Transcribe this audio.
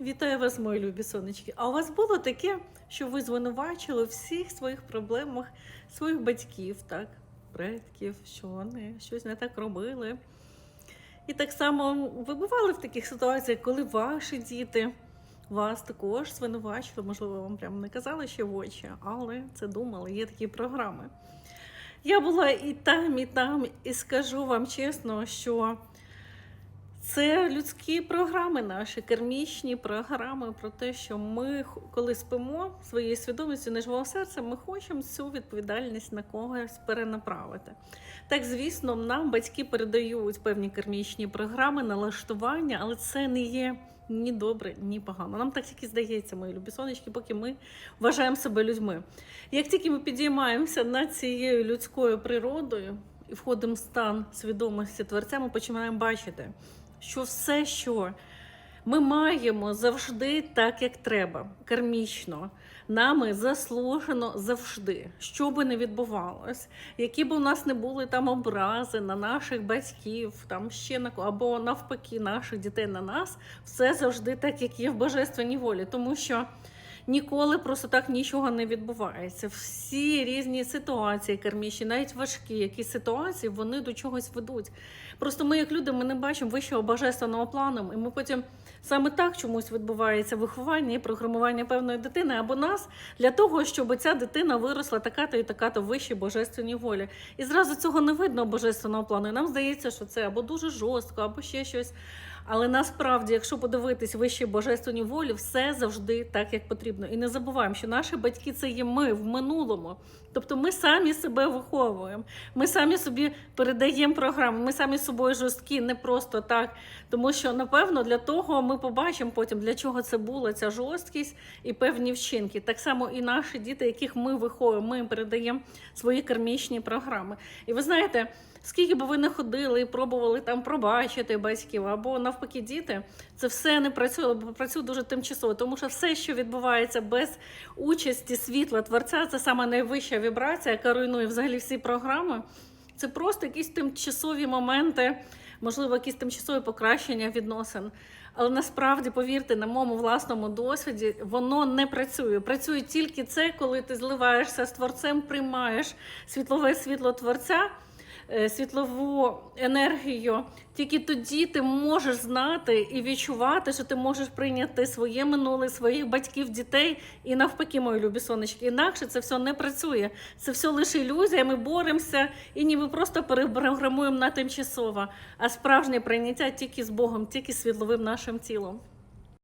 Вітаю вас, мої любі сонечки. А у вас було таке, що ви звинувачили всіх своїх проблемах своїх батьків, так, предків, що вони щось не так робили. І так само ви бували в таких ситуаціях, коли ваші діти вас також звинувачили, можливо, вам прямо не казали ще в очі, але це думали, є такі програми. Я була і там, і там, і скажу вам чесно, що це людські програми наші, кермічні програми про те, що ми, коли спимо своєю свідомістю неживого серця, ми хочемо цю відповідальність на когось перенаправити. Так, звісно, нам батьки передають певні кермічні програми, налаштування, але це не є ні добре, ні погано. Нам так тільки здається, мої любі сонечки, поки ми вважаємо себе людьми. Як тільки ми підіймаємося над цією людською природою і входимо в стан свідомості творця, ми починаємо бачити, що все, що ми маємо завжди так, як треба, кармічно, нами заслужено завжди, що би не відбувалось, які б у нас не були там образи на наших батьків, там ще на або навпаки наших дітей на нас, все завжди так, як є в божественній волі, тому що. Ніколи просто так нічого не відбувається. Всі різні ситуації кармічні, навіть важкі якісь ситуації, вони до чогось ведуть. Просто ми, як люди, ми не бачимо вищого божественного плану, і ми потім саме так чомусь відбувається виховання і програмування певної дитини або нас для того, щоб ця дитина виросла така-то і така-то в вищій божественній волі. І зразу цього не видно божественного плану. І нам здається, що це або дуже жорстко, або ще щось. Але насправді, якщо подивитись вищій божественній волі, все завжди так, як потрібно. І не забуваємо, що наші батьки це є ми в минулому. Тобто ми самі себе виховуємо, ми самі собі передаємо програму, ми самі собою жорсткі, не просто так. Тому що, напевно, для того ми побачимо потім, для чого це була ця жорсткість і певні вчинки. Так само і наші діти, яких ми виховуємо, ми їм передаємо свої кармічні програми. І ви знаєте. Скільки би ви не ходили і пробували там пробачити батьків або навпаки діти, це все не працює, бо працює дуже тимчасово, тому що все, що відбувається без участі світла творця, це саме найвища вібрація, яка руйнує взагалі всі програми. Це просто якісь тимчасові моменти, можливо, якісь тимчасові покращення відносин. Але насправді, повірте, на моєму власному досвіді воно не працює. Працює тільки це, коли ти зливаєшся з творцем, приймаєш світлове світло творця світлову енергію, тільки тоді ти можеш знати і відчувати, що ти можеш прийняти своє минуле, своїх батьків, дітей і навпаки, мої любі сонечки. Інакше це все не працює. Це все лише ілюзія. Ми боремося і ніби просто перепрограмуємо на тимчасово. А справжнє прийняття тільки з Богом, тільки світловим нашим тілом.